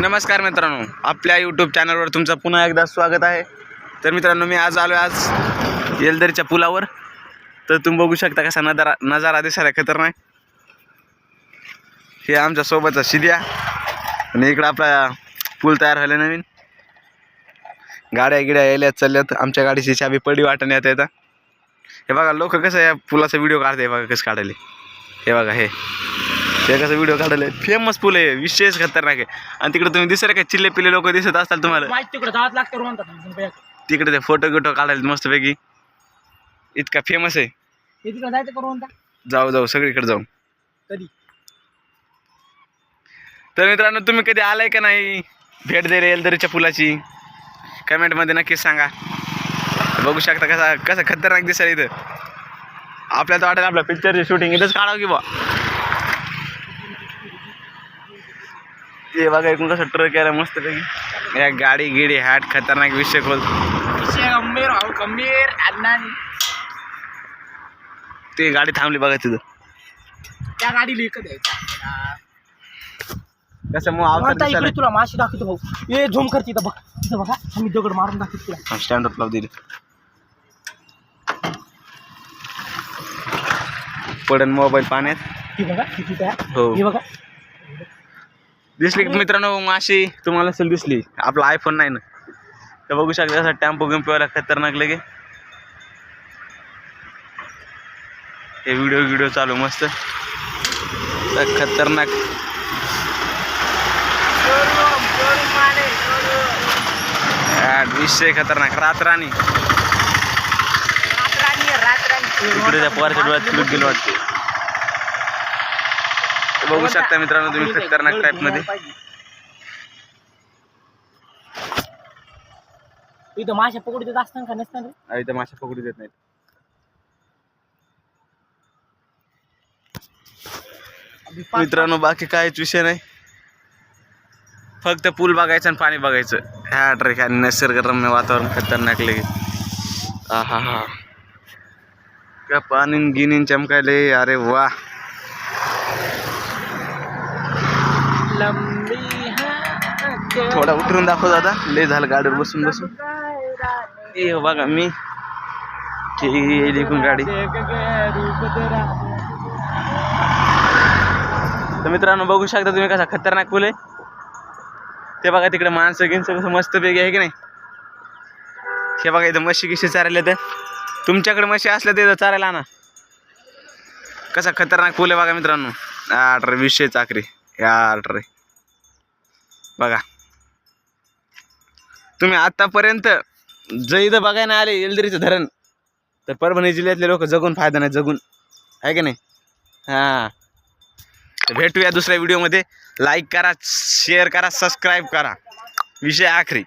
नमस्कार मित्रांनो आपल्या यूट्यूब चॅनलवर तुमचं पुन्हा एकदा स्वागत आहे. तर मित्रांनो मी आज आलो आज येलदरीच्या पुलावर. तर तुम्ही बघू शकता कसा नजारा नजारा दिसायला खतरनाक हे आमच्या सोबतचा शिद्या आणि इकडं आपला पूल तयार झाला नवीन. गाड्या गिड्या यायल्यात चालल्यात. आमच्या गाडीची चाबी पडी वाटण्यात येत. येतात हे बघा लोक कसं या पुलाचा व्हिडिओ काढते बघा कसं काढायला. हे बघा हे. ते कसं व्हिडिओ काढले फेमस पूल आहे विशेष खतरनाक आहे. आणि तिकडे तुम्ही दिसलं का चिल्ले पिल्ले लोक दिसत असतात तुम्हाला? तिकडे जावं लागतं म्हणतात तिकडे ते फोटो गिटो काढायला मस्तपैकी. इतका फेमस आहे. तिकडे जायचं जाऊ जाऊ सगळीकडे जाऊ. कधी? तर मित्रांनो तुम्ही कधी आलाय का नाही? भेट दे रे एलदरीच्या पुलाची. कमेंटमध्ये नक्कीच सांगा. बघू शकता कसा कसं खतरनाक दिसेल इथं. आपल्याला तर वाटेल आपल्या पिक्चरची शूटिंग इथंच काढावं की बा ते बघा एकूण कसं ट्रक यायला मस्त पैकी या गाडी गिडी हॅट खतरनाक विषय खोल. गंभीर भाऊ गंभीर ते गाडी थांबली बघा तिथं. त्या गाडी द्यायचा कसं मग आता दिसायला. तुला माशी दाखवतो भाऊ. ए झूम कर तिथं बघ. तिथं बघा आम्ही दगड मारून दाखवतो तुला. स्टँड अप लाव दिली. पडन मोबाईल पाण्यात. ती बघा किती त्या हो. हे बघा. दिसली की मित्रांनो? माशी तुम्हाला असेल दिसली. आपला आयफोन नाही ना. तर बघू शकता असं टॅम्पो गिम्पोवाला खतरनाक लगे. हे व्हिडिओ व्हिडिओ चालू मस्त. तर खतरनाक. विषय खतरनाक. रात राणी इकडे त्या पोराच्या डोळ्यात गेलं वाटते. बघू शकता मित्रांनो तुम्ही खतरनाक टाईपमध्ये. इथं माशा पकडू देत असताना का नसताना इथं मासे पकडू देत नाहीत. मित्रांनो बाकी काहीच विषय नाही. फक्त पूल बघायचं आणि पाणी बघायचं. ह्या ट्रेक आणि निसर्गरम्य वातावरण खतरनाक लगे हा हा. हा का पाणी गिनीन चमकायले. अरे वा. थोडा उतरून दाखव दादा. लय झालं गाडीवर बसून बसून. ए हो, बघा मी ठीक गाडी. तर मित्रांनो बघू शकता तुम्ही कसा खतरनाक पूल आहे. ते बघा तिकडे माणसं गिनसं कसं मस्त पैकी आहे की नाही. हे बघा इथं म्हशी किशी चारायला तर तुमच्याकडे म्हशी असल्या तर चारायला आणा. कसा खतरनाक पूल आहे बघा मित्रांनो. आठ विषय चाकरी. या रे. बघा. तुम्ही आतापर्यंत जर इथं बघायला आले येलदरीचं धरण तर परभणी जिल्ह्यातले लोक जगून फायदा नाही जगून. आहे की नाही? हां. भेटूया दुसऱ्या व्हिडिओमध्ये. लाईक करा शेअर करा सबस्क्राईब करा. विषय आखरी.